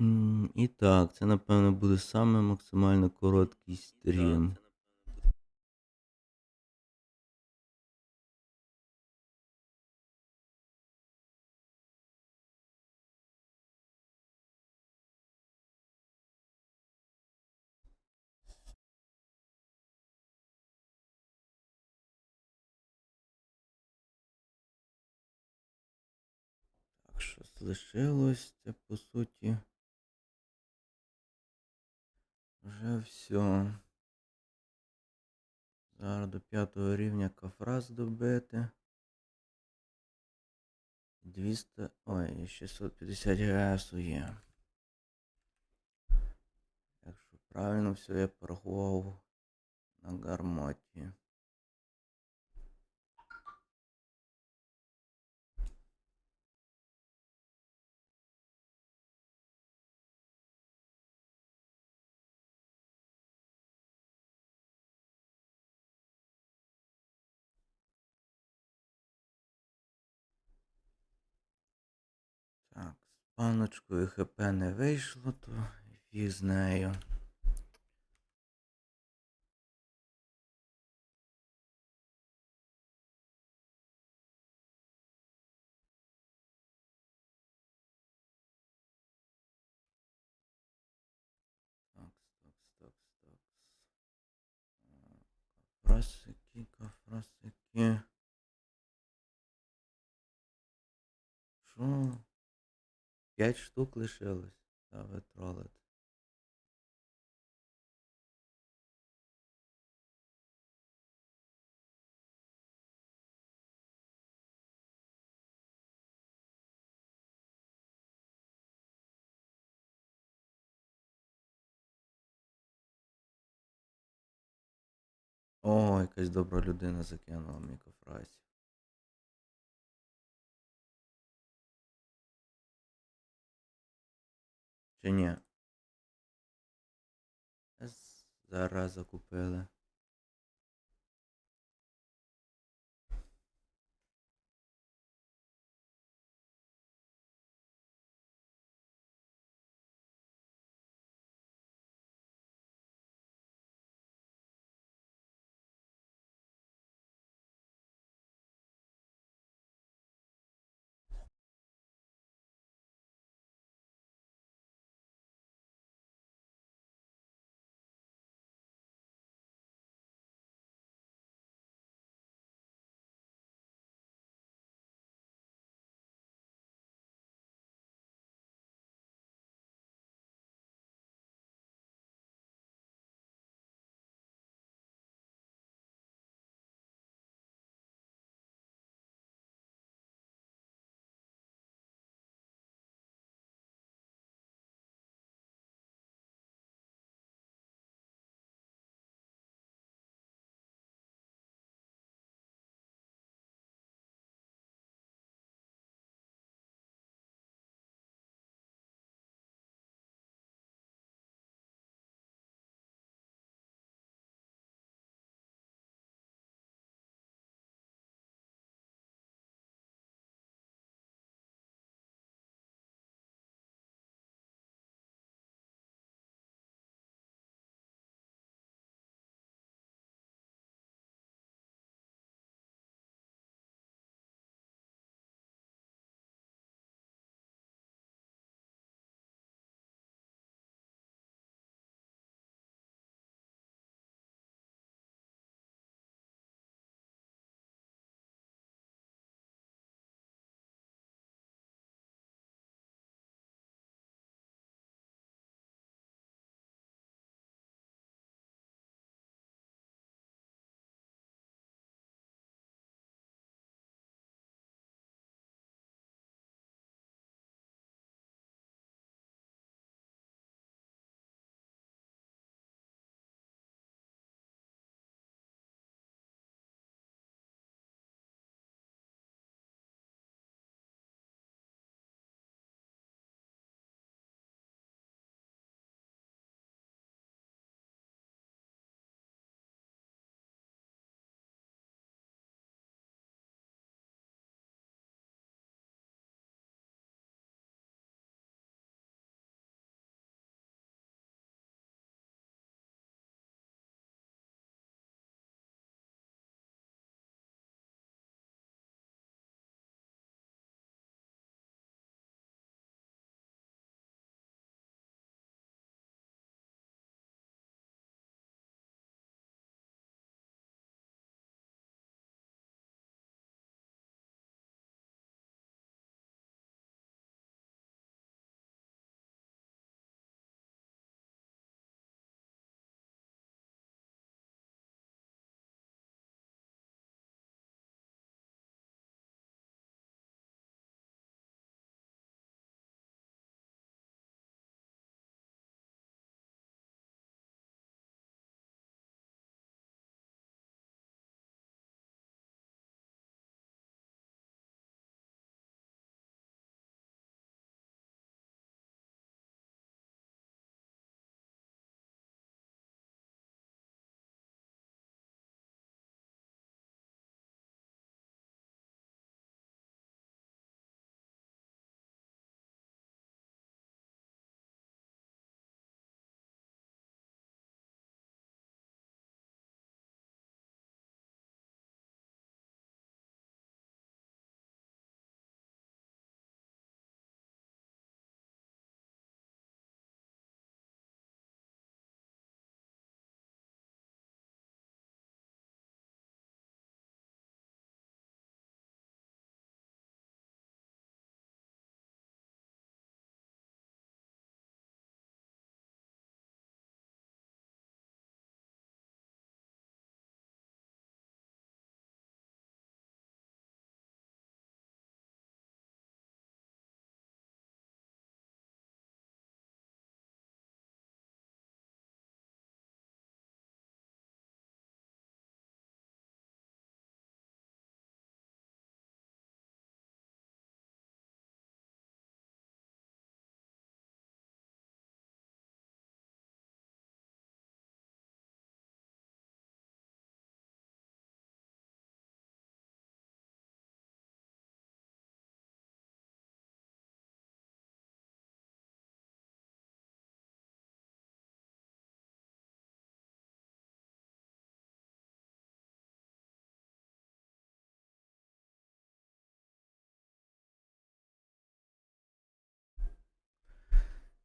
М, І так, це, напевно, буде саме максимально короткий стрім. Так, щось лишилось, це по суті. Вже все. Зараз до п'ятого рівня кафраз добити. 200. Ой, 650 ГСу є. Якщо правильно все я порахував на гармоті. паночкою ХП не вийшло, то фіг з нею. Кафрасики, кафрасики. Шо? П'ять штук лишилось. Та ви тролите. О, якась добра людина закинула мені. Чи ні? З- Зараз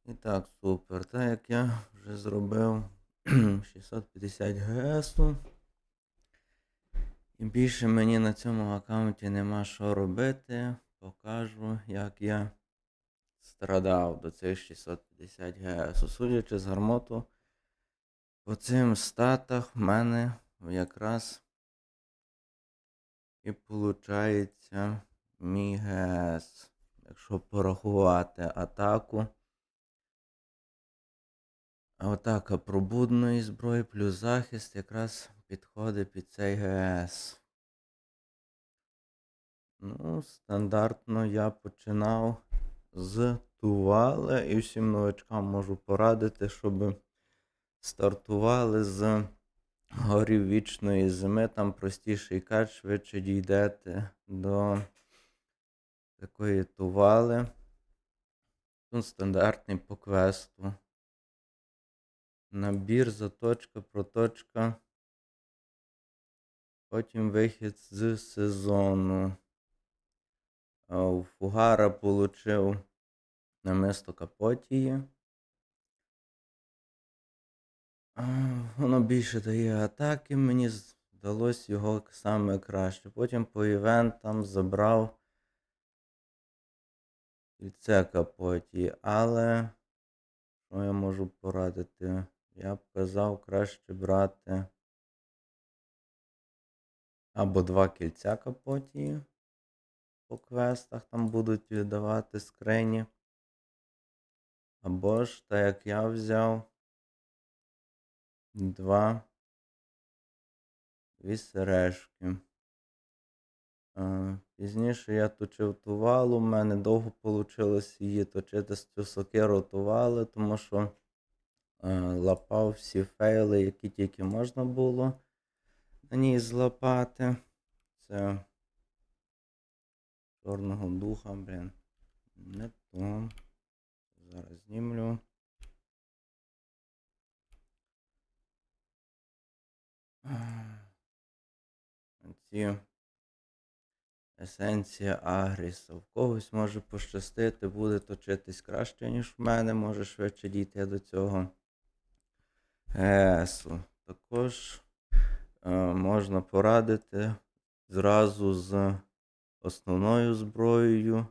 І так, супер. Так як я вже зробив 650 ГС. І більше мені на цьому аккаунті нема що робити. Покажу, як я страдав до цих 650 ГС. Судячи з гармоту, по цим статах в мене якраз і виходить мій ГС. Якщо порахувати атаку. Атака пробудної зброї плюс захист якраз підходить під цей ГС. Ну, стандартно я починав з тували і всім новачкам можу порадити, щоб стартували з горів вічної зими. Там простіший кат, швидше дійдете до такої тували. Тут стандартний по квесту. Набір, заточка, проточка. Потім вихід з сезону. У Фугара получив намисто Капотії. Воно більше дає атаки, мені здалось його саме краще. Потім по івентам забрав кільце Капотії, але що я можу порадити? Я б казав краще брати або два кільця Капотії по квестах там будуть віддавати скрині. Або ж, так як я взяв два дві сережки. Пізніше я точив тувалу, у мене довго вийшло її точити з цю сокиру тували, тому що лапав всі фейли, які тільки можна було на ній злапати. Це чорного духа, блін. Не то. Зараз знімлю. Ці есенція Агріса. В когось може пощастити, буде точитись краще, ніж в мене, може швидше дійти до цього ГСу. Також е, можна порадити зразу з основною зброєю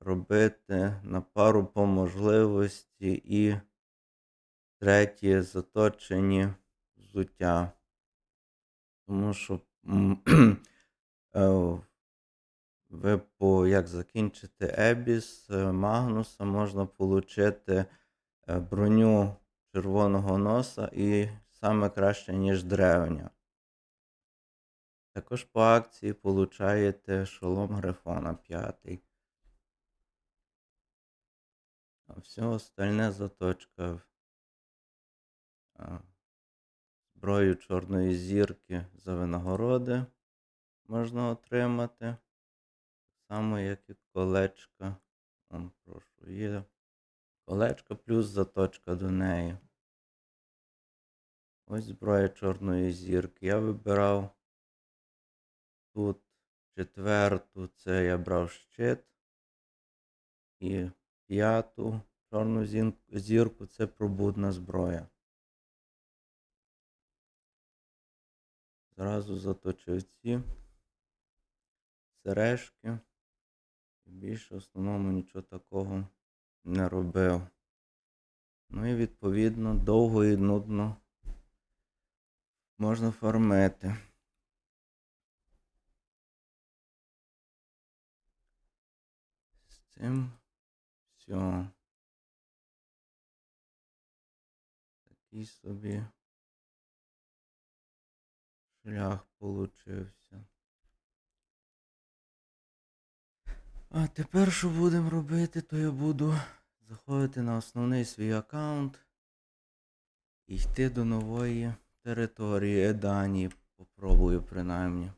робити на пару по можливості і треті заточені взуття. Тому що е, ви по як закінчити Ебіс е, Магнуса можна отримати броню червоного носа і саме краще, ніж древня. Також по акції получаєте шолом Грифона 5. А все остальне заточка. Зброю чорної зірки за винагороди можна отримати. Так само, як і колечка. Вон, прошу, є. Колечка плюс заточка до неї. Ось зброя чорної зірки. Я вибирав тут четверту, це я брав щит. І п'яту чорну зірку це пробудна зброя. Зразу заточив ці сережки. Більше в основному нічого такого не робив. Ну і відповідно довго і нудно можна фармити. З цим все. Такий собі шлях получився. А тепер що будемо робити, то я буду заходити на основний свій аккаунт і йти до нової території Еданії. Попробую принаймні.